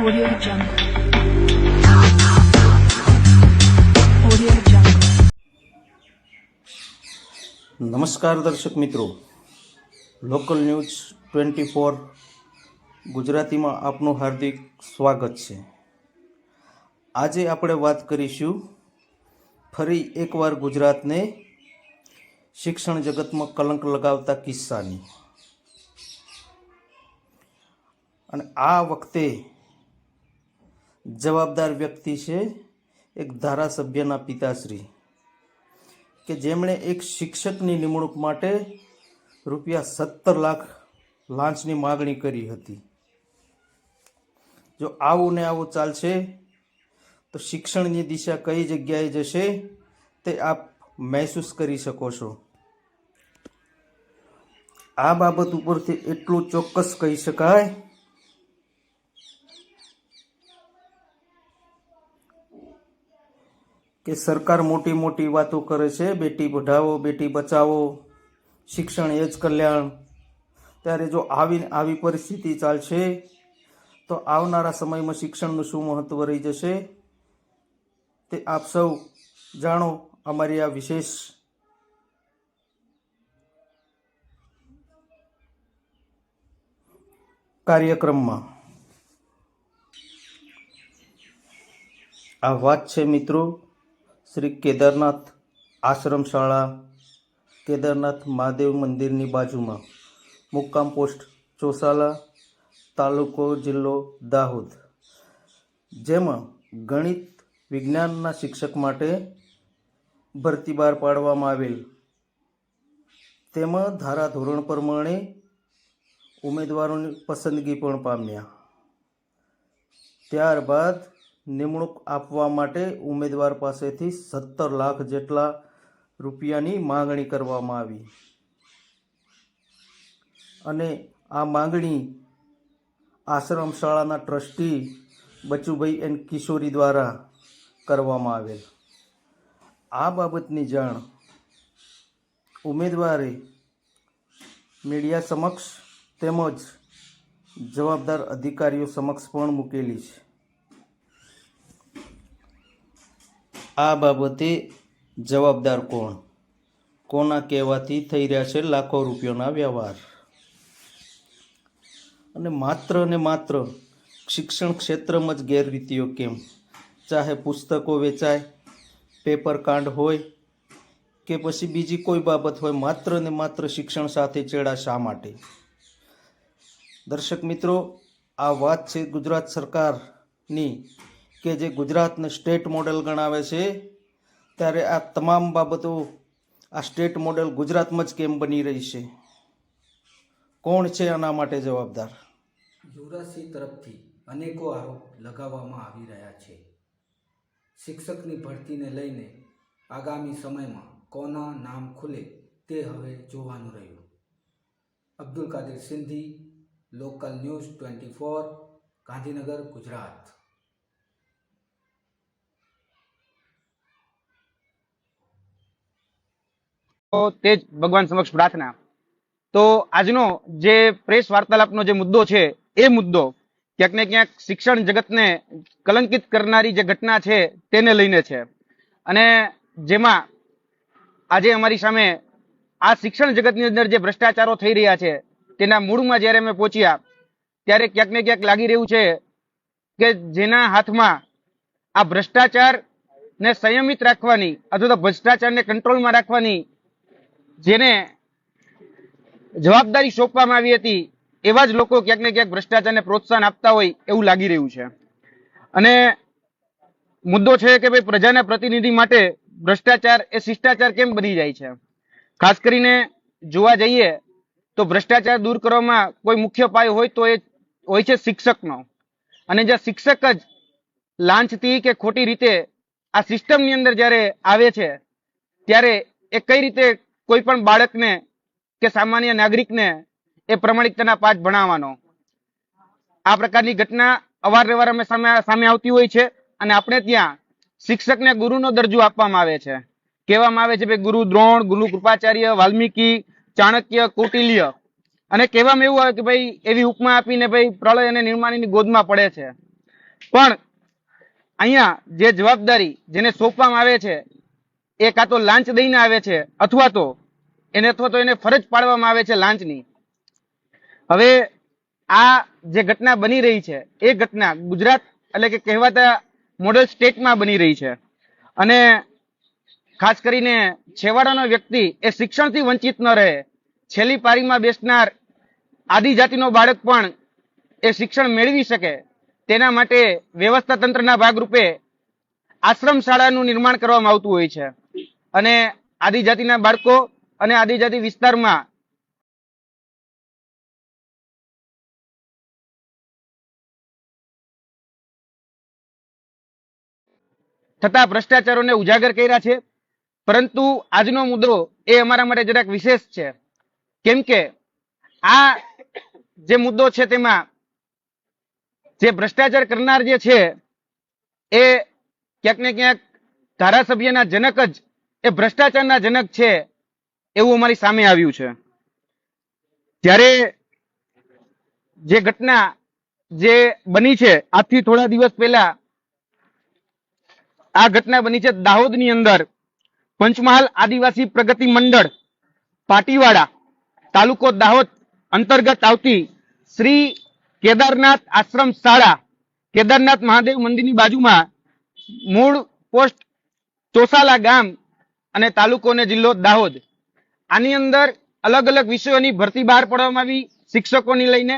Audio Jungle. નમસ્કાર દર્શક મિત્રો. લોકલ ન્યૂઝ ટ્વેન્ટી ફોર ગુજરાતીમાં આપનું હાર્દિક સ્વાગત છે. આજે આપણે વાત કરીશું ફરી એકવાર ગુજરાતને શિક્ષણ જગતમાં કલંક લગાવતા કિસ્સાની. અને આ વખતે જવાબદાર વ્યક્તિ છે એક ધારાસભ્યના પિતાશ્રી, કે જેમણે એક શિક્ષકની નિમણૂક માટે રૂપિયા સત્તર લાખ લાંચની માગણી કરી હતી. જો આવું ને આવું ચાલશે, તો શિક્ષણની દિશા કઈ જગ્યાએ જશે તે આપ મહેસૂસ કરી શકો છો. આ બાબત ઉપરથી એટલું ચોક્કસ કહી શકાય કે સરકાર મોટી મોટી વાતો કરે છે, બેટી પઢાવો, બેટી બચાવો, શિક્ષણ એ જ કલ્યાણ. ત્યારે જો આવી આવી પરિસ્થિતિ ચાલશે, તો આવનારા સમયમાં શિક્ષણનું શું મહત્ત્વ રહી જશે, તે આપ સૌ જાણો અમારી આ વિશેષ કાર્યક્રમમાં. આ વાત છે મિત્રો શ્રી કેદારનાથ આશ્રમ શાળા કેદારનાથ મહાદેવ મંદિરની બાજુમાં. મુક્કામ પોસ્ટ, ચોસાલા તાલુકો જિલ્લો દાહોદ. જેમાં ગણિત વિજ્ઞાનના શિક્ષક માટે ભરતી બહાર પાડવામાં આવેલ. તેમાં ધારાધોરણ પ્રમાણે ઉમેદવારોની પસંદગી પણ પામ્યા. ત્યારબાદ નિમણૂક આપવા માટે ઉમેદવાર પાસેથી સત્તર લાખ જેટલા રૂપિયાની માંગણી કરવામાં આવી. અને આ માંગણી આશ્રમ શાળાના ટ્રસ્ટી બચુભાઈ એન કિશોરી દ્વારા કરવામાં આવેલ. આ બાબતની જાણ ઉમેદવારે મીડિયા સમક્ષ તેમજ જવાબદાર અધિકારીઓ સમક્ષ પણ મૂકેલી છે. આ બાબતે જવાબદાર કોણ? કોના કહેવાથી થઈ રહ્યા છે લાખો રૂપિયાના વ્યવહાર? અને માત્ર ને માત્ર શિક્ષણ ક્ષેત્રમાં જ ગેરરીતિઓ કેમ? ચાહે પુસ્તકો વેચાય, પેપર કાંડ હોય કે પછી બીજી કોઈ બાબત હોય, માત્ર ને માત્ર શિક્ષણ સાથે ચેડા શા માટે? દર્શક મિત્રો, આ વાત છે ગુજરાત સરકારની કે જે ગુજરાતને સ્ટેટ મોડેલ ગણાવે છે, ત્યારે આ તમામ બાબતો આ સ્ટેટ મોડેલ ગુજરાતમાં જ કેમ બની રહી છે? કોણ છે આના માટે જવાબદાર? યુવરાજસિંહ તરફથી અનેકો આરોપ લગાવવામાં આવી રહ્યા છે. શિક્ષકની ભરતીને લઈને આગામી સમયમાં કોના નામ ખુલે તે હવે જોવાનું રહ્યું. Abdul Kadir Sindhi, local news twenty four, Gandhinagar, Gujarat. તો જ ભગવાન સમક્ષ પ્રાર્થના. તો આજનો જે પ્રેસ વાર્તાલાપનો જે મુદ્દો છે, એ મુદ્દો ક્યાંક ને ક્યાંક શિક્ષણ જગતને કલંકિત કરનારી જે ઘટના છે, તેને લઈને છે. અને જેમાં આજે અમારી સામે આ શિક્ષણ જગતની અંદર જે ભ્રષ્ટાચારો થઈ રહ્યા છે, તેના મૂળમાં જ્યારે અમે પહોંચ્યા, ત્યારે ક્યાંક ને ક્યાંક લાગી રહ્યું છે કે જેના હાથમાં આ ભ્રષ્ટાચાર ને સંયમિત રાખવાની અથવા તો ભ્રષ્ટાચારને કંટ્રોલમાં રાખવાની જેને જવાબદારી સોંપવામાં આવી હતી, એવા જ લોકો ક્યાંક ને ક્યાંક ભ્રષ્ટાચારને પ્રોત્સાહન આપતા હોય એવું લાગી રહ્યું છે. અને મુદ્દો છે કે ભાઈ પ્રજાના પ્રતિનિધિ માટે ભ્રષ્ટાચાર એ શિષ્ટાચાર કેમ બની જાય છે? ખાસ કરીને જોવા જઈએ તો ભ્રષ્ટાચાર દૂર કરવામાં કોઈ મુખ્ય પાયો હોય તો એ હોય છે શિક્ષકનો. અને જ્યાં શિક્ષક જ લાંચથી કે ખોટી રીતે આ સિસ્ટમની અંદર જ્યારે આવે છે, ત્યારે એ કઈ રીતે કોઈ પણ બાળકને કે સામાન્ય નાગરિકને એ પ્રમાણિકતાના પાઠ ભણાવવાનો. આ પ્રકારની ઘટના અવારનવાર અમે સામે સામે આવતી હોય છે અને આપણે ત્યાં શિક્ષકને ગુરુનો દરજ્જો આપવામાં આવે છે. કહેવામાં આવે છે ભાઈ ગુરુ દ્રોણ, ગુરુ કૃપાચાર્ય, વાલ્મીકી, ચાણક્ય, કૌટિલ્ય. અને કહેવામાં એવું આવે કે ભાઈ એવી ઉપમા આપીને ભાઈ પ્રલય અને નિર્માણની ગોદમાં પડે છે. પણ અહીંયા જે જવાબદારી જેને સોંપવામાં આવે છે, એ કાં તો લાંચ દઈને આવે છે અથવા તો એને અથવા તો એને ફરજ પાડવામાં આવે છે લાંચની. હવે આ જે ઘટના બની રહી છે, એ ઘટના ગુજરાત એટલે કે કહેવાતા મોડલ સ્ટેટમાં બની રહી છે. અને ખાસ કરીને છેવાડાનો વ્યક્તિ એ શિક્ષણથી વંચિત ન રહે. છેલ્લી પારીમાં બેસનાર આદિજાતિનો બાળક પણ એ શિક્ષણ મેળવી શકે. તેના માટે વ્યવસ્થા તંત્રના ભાગરૂપે આશ્રમ શાળાનું નિર્માણ કરવામાં આવતું હોય છે. અને આદિજાતિના બાળકો અને આદિજાતિ વિસ્તારમાં થતા ભ્રષ્ટાચારોને ઉજાગર કર્યા છે. પરંતુ આજનો મુદ્દો એ અમારા માટે જરાક વિશેષ છે. કેમ કે આ જે મુદ્દો છે તેમાં જે ભ્રષ્ટાચાર કરનાર જે છે એ ક્યાંક ને ક્યાંક ધારાસભ્યના જનક જ એ ભ્રષ્ટાચારના જનક છે. એવું અમારી સામે આવ્યું છે. જ્યારે જે ઘટના જે બની છે, આજથી થોડા દિવસ પહેલા આ ઘટના બની છે દાહોદની અંદર. પંચમહાલ આદિવાસી પ્રગતિ મંડળ, પાટીવાડા તાલુકો દાહોદ અંતર્ગત આવતી શ્રી કેદારનાથ આશ્રમ શાળા, કેદારનાથ મહાદેવ મંદિરની બાજુમાં મૂળ પોસ્ટ ચોસાલા ગામ અને તાલુકો ને જિલ્લો દાહોદ. આની અંદર અલગ અલગ વિષયોની ભરતી બહાર પાડવામાં આવી શિક્ષકોની લઈને.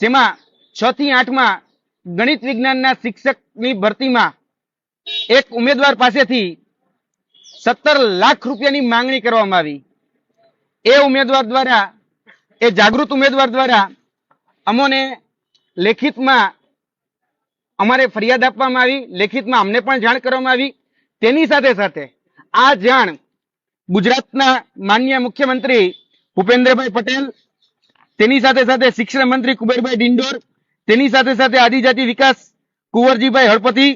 જેમાં છ થી આઠમાં ગણિત વિજ્ઞાનના શિક્ષકની ભરતીમાં એક ઉમેદવાર પાસેથી સત્તર લાખ રૂપિયાની માંગણી કરવામાં આવી. એ ઉમેદવાર દ્વારા, એ જાગૃત ઉમેદવાર દ્વારા અમોને લેખિતમાં અમારે ફરિયાદ આપવામાં આવી. લેખિતમાં અમને પણ જાણ કરવામાં આવી. તેની સાથે સાથે આ જાણ ગુજરાતના માન્ય મુખ્યમંત્રી ભૂપેન્દ્રભાઈ પટેલ, તેની સાથે સાથે શિક્ષણ મંત્રી કુબેરભાઈ ડિંડોર, તેની સાથે સાથે આદિજાતિ વિકાસ કુંવરજીભાઈ હળપતિ,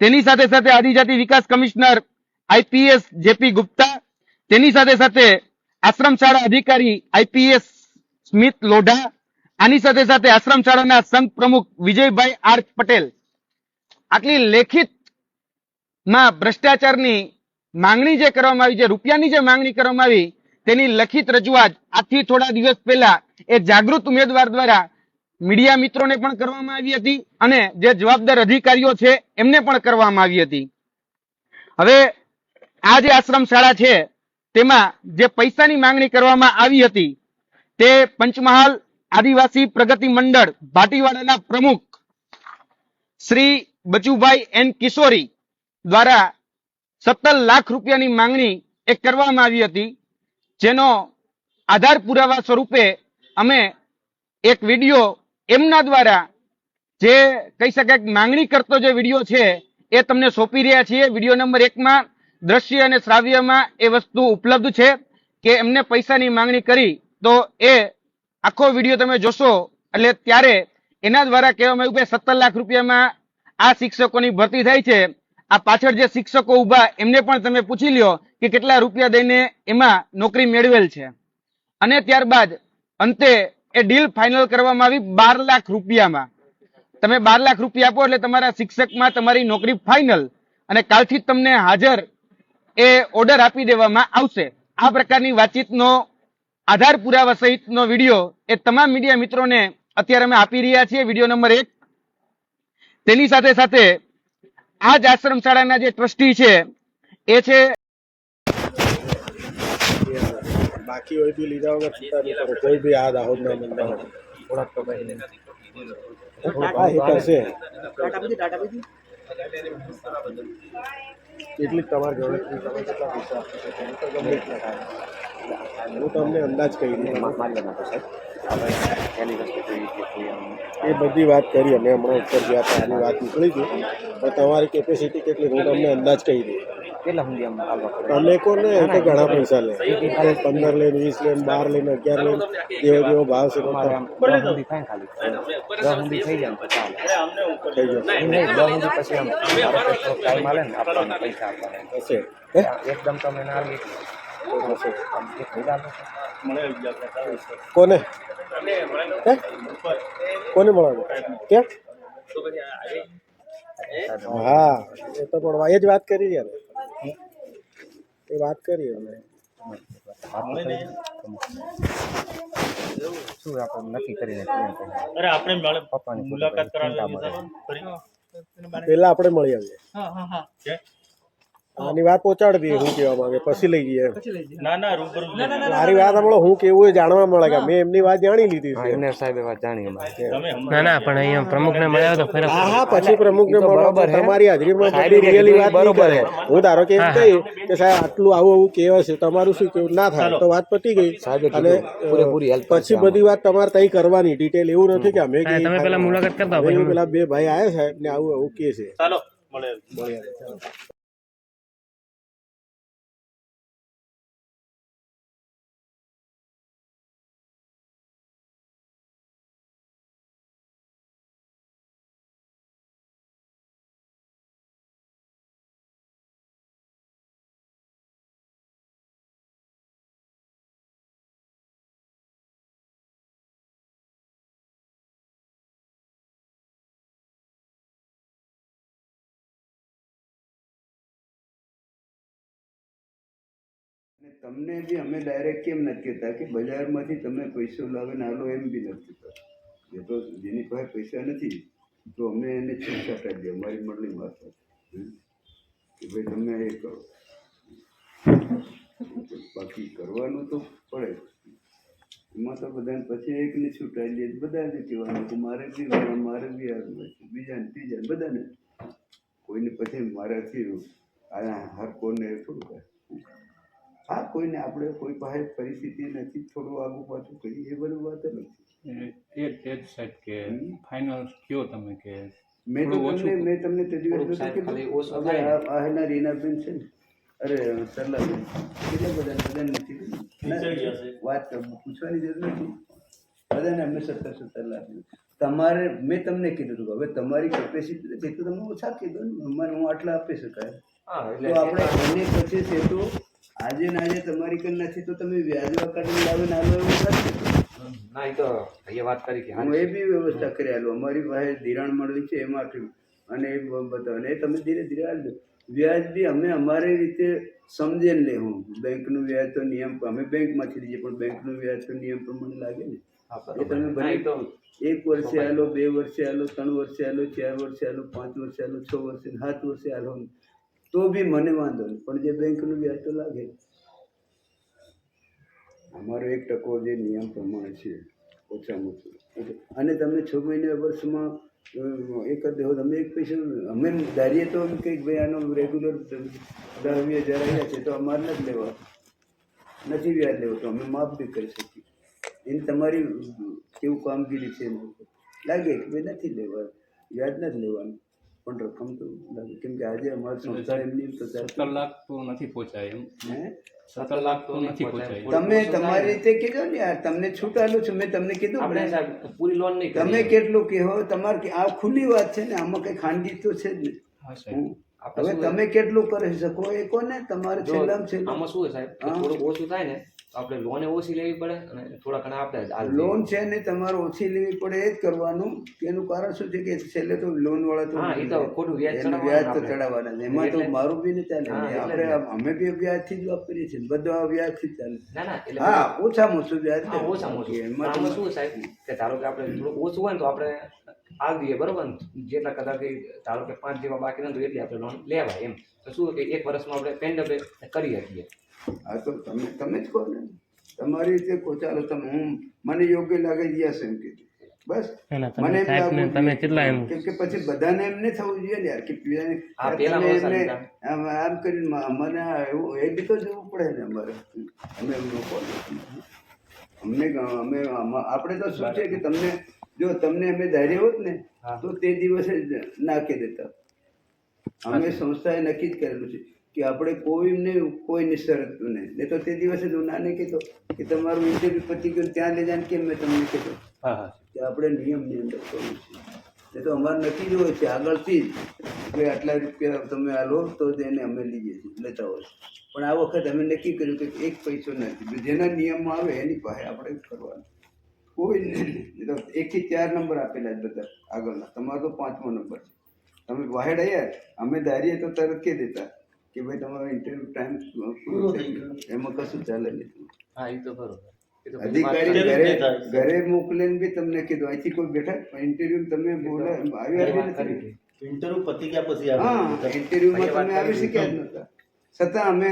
તેની સાથે સાથે આદિજાતિ વિકાસ કમિશનર આઈપીએસ જેપી ગુપ્તા, તેની સાથે સાથે આશ્રમ શાળા અધિકારી આઈપીએસ સ્મિત લોઢા, આની સાથે સાથે આશ્રમ શાળાના સંઘ પ્રમુખ વિજયભાઈ આર પટેલ. આટલી લેખિતમાં ભ્રષ્ટાચારની માંગણી જે કરવામાં આવી, જે રૂપિયાની જે માંગણી કરવામાં આવી, તેની લખિત રજૂઆત આજથી થોડા દિવસ પહેલા એ જાગૃત ઉમેદવાર દ્વારા મીડિયા મિત્રોને પણ કરવામાં આવી હતી અને જે જવાબદાર અધિકારીઓ છે, એમને પણ કરવામાં આવી હતી. હવે, આ જે આશ્રમ શાળા છે, તેમાં જે પૈસાની માંગણી કરવામાં આવી હતી, તે પંચમહાલ આદિવાસી પ્રગતિ મંડળ ભાટીવાડાના પ્રમુખ શ્રી બચુભાઈ એન કિશોરી દ્વારા સત્તર લાખ રૂપિયાની માંગણી એ કરવામાં આવી હતી, જેનો આધાર પુરાવા સ્વરૂપે અમે એક વીડિયો એમના દ્વારા જે કહી શકાય માંગણી કરતો જે વીડિયો છે, એ તમને સોંપી રહ્યા છીએ. વીડિયો નંબર એકમાં દ્રશ્ય અને શ્રાવ્યમાં એ વસ્તુ ઉપલબ્ધ છે કે એમને પૈસાની માંગણી કરી, તો એ આખો વીડિયો તમે જોશો, એટલે ત્યારે એના દ્વારા કહેવામાં આવ્યું કે સત્તર લાખ રૂપિયામાં આ શિક્ષકોની ભરતી થાય છે. આ પાછળ જે શિક્ષકો ઊભા એમને પણ તમે પૂછી લ્યો કે કેટલા રૂપિયા દઈને એમાં નોકરી મેળવેલ છે. અને ત્યારબાદ અંતે એ ડીલ ફાઇનલ કરવામાં આવી બાર લાખ રૂપિયામાં. તમે બાર લાખ રૂપિયા આપો એટલે તમારા શિક્ષકમાં તમારી નોકરી ફાઇનલ અને કાલથી તમને હાજર એ ઓર્ડર આપી દેવામાં આવશે. આ પ્રકારની વાતચીતનો આધાર પુરાવા સહિતનો વીડિયો એ તમામ મીડિયા મિત્રોને અત્યારે અમે આપી રહ્યા છીએ. વીડિયો નંબર એક. તેની સાથે સાથે આ જ આશ્રમ શાળાના જે ટ્રસ્ટી છે, એ છે બાકી હોય બી લીધા વગર છૂટા નહીં કરો કોઈ બી આ દાહોદના મંદિર થોડાક હા એ કરશે એટલી જ તમારી તમે કેટલા પૈસા હું તમને અંદાજ કહી દઉં એ બધી વાત કરી અમે હમણાં ઉપર ગયા હતા એની વાત નીકળી હતી પણ તમારી કેપેસિટી કેટલી હું તમને અંદાજ કહી દઉં. તમે કોને તો ઘણા પૈસા લે પંદર લઈને વીસ લઈને બાર લઈને અગિયાર લઈને જેવો જેવો ભાવ છે થઈ જશે. હશે. એકદમ તમે ના કોને? હે? કોને મળવાનું? ક્યાં હા એ તો પણ એ જ વાત કરી યાર એ વાત કરી અમે શું આપણે નક્કી કરીને કેમ અરે આપણે પપ્પાની મુલાકાત ચિંતા કરાવી મળે. ફરી પેલા આપણે મળી આવીએ. આની વાત પહોંચાડી દઈએ હું કહેવા માંગે પછી લઈ જઈએ. ના ના રૂબરૂ મારી વાત હમણાં હું કેવું એ જાણવા મળે કે મેં એમની વાત જાણી લીધી હા છે. એમને સાહેબ વાત જાણી ના ના પણ અહીંયા પ્રમુખને મળ્યા તો હા હા પછી પ્રમુખને બરોબર તમારી હાજરીમાં બધી કીધું વાત બરોબર છે હું. ધારો કે એમ કહી કે સાહેબ આટલું આવું આવું કહેવાય છે તમારું શું કેવું? ના થાય તો વાત પતી ગઈ. સાહેબે અને પૂરેપૂરી પછી બધી વાત તમારે તઈ કરવાની ડિટેલ એવું નથી કે અમે તમે પેલા મુલાકાત કરતા પેલા બે ભાઈ આવ્યા સાહેબ ને આવું આવું કે છે. ચાલો મળે તમને બી અમે ડાયરેક્ટ કેમ નથી કહેતા કે બજારમાંથી તમે પૈસો લાવીને આલો એમ બી નથી કહેતા. જે તો જેની પાસે પૈસા નથી, તો અમે એને છૂટછાટ આપીએ અમારી મંડળી મારફત. કે ભાઈ તમે એ કરો. બાકી કરવાનું તો પડે. એમાં તો બધાને પછી એકને છૂટાઈ દે બધાને કહેવાનું કે મારે બી આ- મારે બી આ બીજાને ત્રીજાને બધાને. કોઈને પછી મારાથી આ હર કોને થોડું કાંઈ હા કોઈને આપણે કોઈ પાસે પરિસ્થિતિ નથી થોડું આગુ પાછું કરીએ એ બધું વાત નથી. એ તે જ સેટ કે ફાઇનલ કયો તમે કે મેં તો તમને મેં તમને તે દિવસ થોડુંક આના રીનાબેન છે ને અરે સરલાબેન કેટલા બધા બધાને નથી. વાત પૂછવાની જરૂર નથી. બધાને અમે સત્તર સત્તર લાખ તમારે મેં તમને કીધું હતું હવે તમારી કેપેસિટી જેટલું તમે ઓછા કીધું ને હું આટલા આપી શકાય. તો આપણે એને પછી છે તો આજે ને આજે તમારી કન નથી તો તમે વ્યાજવા કાઢી લાવીને આલો એવું નથી? ના એ તો એ વાત કરી કે હું એ બી વ્યવસ્થા કરી આલો. અમારી પાસે ધિરાણ મળેલી છે એમાંથી અને એ બ- બતાવો અને તમે ધીરે ધીરે આલજો. વ્યાજ બી અમે અમારી રીતે સમજીને લેવું બેંકનું વ્યાજ તો નિયમ અમે બેંકમાંથી લઈએ પણ બેંકનું વ્યાજ તો નિયમ પ્રમાણે લાગે ને. એ તમે બરોબર. તો એક વર્ષે આલો બે વર્ષે આલો ત્રણ વર્ષે આલો ચાર વર્ષે આલો પાંચ વર્ષે આલો છ વર્ષે સાત વર્ષે આલો તો બી મને વાંધો નહીં. પણ જે બેંકનું વ્યાજ તો લાગે. અમારો એક ટકો જે નિયમ પ્રમાણે છે ઓછામાં ઓછું. અને તમે છ મહિને વર્ષમાં એક જ દેવો તમે એક પૈસા અમે ધારીએ તો કંઈક ભાઈ આનો રેગ્યુલર દસ વીસ હજાર આવ્યા છે તો અમારે નથી લેવા. નથી વ્યાજ લેવું તો અમે માફ બી કરી શકીએ. એની તમારી કેવું કામગીરી છે લાગે કે ભાઈ નથી લેવા. વ્યાજ નથી લેવાનું. પણ રકમ તો કેમ કે આજે અમારે સંસ્થા એમની તો સત્તર લાખ તો નથી પહોંચાય એમ. હે? સત્તર લાખ તો નથી પહોંચાય. તમે તમારી રીતે કીધો ને યાર તમને છૂટ આલું છું મેં તમને કીધું આપણે સાહેબ પૂરી લોન નહીં તમે કેટલું કહો તમારે આ ખુલ્લી વાત છે ને આમાં કઈ ખાનગી તો છે જ નહીં હવે તમે કેટલું કરી શકો એ કોને? તમારે છેલ્લામાં છેલ્લું. આમાં શું સાહેબ? થોડું ઓછું થાય ને આપણે લોન ઓછી લેવી પડે અને થોડા ઘણા આપણે લોન છે ને તમારે ઓછી લેવી પડે એ જ કરવાનું. એનું કારણ શું છે કે છેલ્લે તો લોન વાળા તો હા, એ તો ખોટું વ્યાજ વ્યાજ તો ચડાવવાના એમાં તો મારું બી નહીં ચાલે. આપણે અમે બી વ્યાજથી જ વાપરીએ છીએ બધા વ્યાજથી જ ચાલે. હા ઓછામાં ઓછું વ્યાજ ઓછામાં ઓછું. એમાં શું સાહેબ? કે ધારો કે આપણે થોડું ઓછું હોય ને તો આપણે આવી બરોબર જેટલા કદાચ ધારો કે પાંચ જેવા બાકી નથી ને તો એટલી આપણે લોન લેવાય એમ. તો શું કે એક વર્ષમાં આપણે પેન્ડ કરી શકીએ? હા તો તમે તમે જ કહો ને. તમારી રીતે કહો ચાલો તમે. હું મને યોગ્ય લાગે યસ એમ કીધું બસ. મને એમ તમે કેટલા એમ કેમ કે પછી બધાને એમ નહીં થવું જોઈએ ને યાર કે ભરોસા એમને આમ કરીને મને એવું એ બી તો જવું પડે ને અમારે. અમે એમ લોકો અમને અમે આપણે તો શું છે કે તમને જો તમને અમે ધાર્યું હોત ને તો તે દિવસે નાખી દેતા. અમે સંસ્થાએ નક્કી જ કરેલું છે. કે આપણે કોઈને કોઈની શરત નહીં નહીં તો તે દિવસે હું નાને કીધો કે તમારું ઇન્ટરવ્યુ પતી ગયું ત્યાં લઈ જાય કેમ મેં તમને કીધું. હા હા. કે આપણે નિયમની અંદર કરવું છે એ તો અમારે નક્કી જ હોય છે આગળથી જ કે આટલા રૂપિયા તમે આ લો તો એને અમે લઈએ છીએ લેતા હોય પણ આ વખત અમે નક્કી કર્યું કે એક પૈસો નથી. જેના નિયમમાં આવે એની પાસે આપણે કરવાનું. કોઈ નહીં. તો એકથી ચાર નંબર આપેલા જ બધા આગળના. તમારો તો પાંચમો નંબર છે. તમે વાહેડ આવ્યા અમે ધારીએ તો તરત કહી દેતા. કે ભાઈ તમારો ઇન્ટરવ્યુ ટાઈમ પૂરો થઈ ગયો. એમાં કશું ચાલે નહીં. હા એ તો બરોબર અધિકારી ઘરે ઘરે મોકલીને બી તમને કીધું. અહીંથી કોઈ બેઠા? ઇન્ટરવ્યુ તમે બોલા આવ્યા વાત જ નથી. ઇન્ટરવ્યુ પતી ગયા પછી હા આવે ઇન્ટરવ્યુમાં તમે આવી શક્યા જ નતા છતાં અમે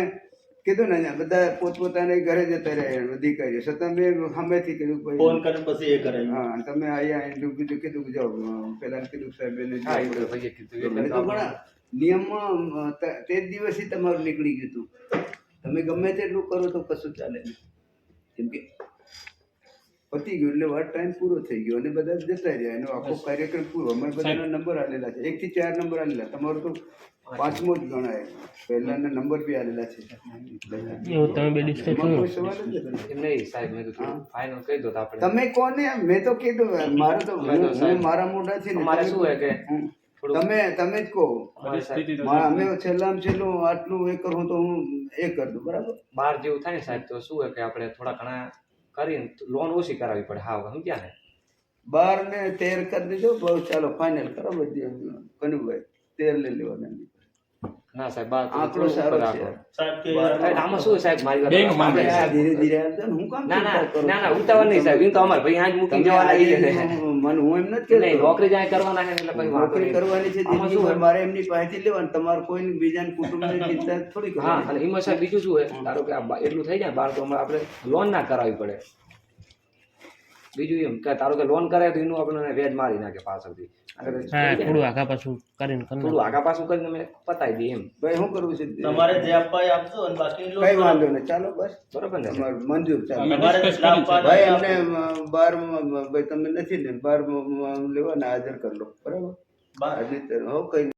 કીધું ને બધા પોતપોતાના ઘરે જતા રહ્યા અધિકારીઓ છતાં મેં સામેથી કીધું ફોન કરે પછી એ કરે હા તમે અહીંયા ઇન્ટરવ્યુ કીધું કીધું કે જાઓ પેલા કીધું સાહેબ એને ઘણા નિયમમાં તે જ દિવસથી તમારું નીકળી ગયું હતું. તમે ગમે તેટલું કરો તો કશું ચાલે નહીં. કેમ કે પતી ગયું એટલે વાર ટાઈમ પૂરો થઈ ગયો અને બધા જતા રહ્યા. એનો આખો કાર્યક્રમ પૂરો. અમે બધાના નંબર આલેલા છે. એક થી ચાર નંબર આલેલા. તમારો તો પાંચમો જ ગણાય. પહેલાના નંબર બી આવેલા છે. એવું તમે બે ડિસ્કસ એમાં સવાલ જ નહીં સાહેબ મેં તો ફાઇનલ કહી દો આપણે. તમે કોને મેં તો કીધું મારે તો હું- મારા મોઢાથી તમે- શું કે તમે તમે જ કહો. અમે છેલ્લામાં છેલ્લું આટલું એ કરું તો હું એ કરી દઉં બરાબર? બાર જેવું થાય ને સાહેબ તો શું હોય કે આપણે થોડા ઘણા કરીને લોન ઓછી કરાવવી પડે. હા સમજ્યા ને? બાર ને તેર કરી દીધો બહુ ચાલો ફાઇનલ કરો બધી. કનુભાઈ તેર લઈ લેવાના. ના સાહેબ આંકડો સારો છે. સાહેબ આમાં શું સાહેબ મારી બેંક માંગે ધીરે ધીરે હું કામ ના ના ના? ઉતાવળ નહીં સાહેબ એમ તો અમારે ભાઈ આજ મૂકી જવાના છે. હું- મને હું એમ નથી કે નોકરી જાય કરવાના છે એટલે ભાઈ નોકરી કરવાની છે આમાં શું હોય? મારે એમની પાસેથી લેવાનું તમારે કોઈ બીજા કુટુંબની ચિંતા થોડી હા અને એમાં સાહેબ બીજું શું હોય? ધારો કે આ એટલું થઈ જાય બાર તો હમણાં આપણે લોન ના કરાવવી પડે. બીજું એમ કે તારો કે લોન કરાય તો એનું આપણને વ્યાજ મારી નાખે પાછળથી. હા થોડું આગા પાછું કરીને થોડું આગા પાછું કરીને અમે પતાવી દઈએ એમ. ભાઈ શું કરવું છે? તમારે જે આપવા આપશો અને બાકી કઈ વાંધો નહીં. ચાલો બસ. બરોબર ને? મંજૂર ચાલો. ભાઈ અમને બાર ભાઈ તમે નથી ને બાર લેવાના હાજર કરી લો. બરાબર? બાર. હાજર હો કઈ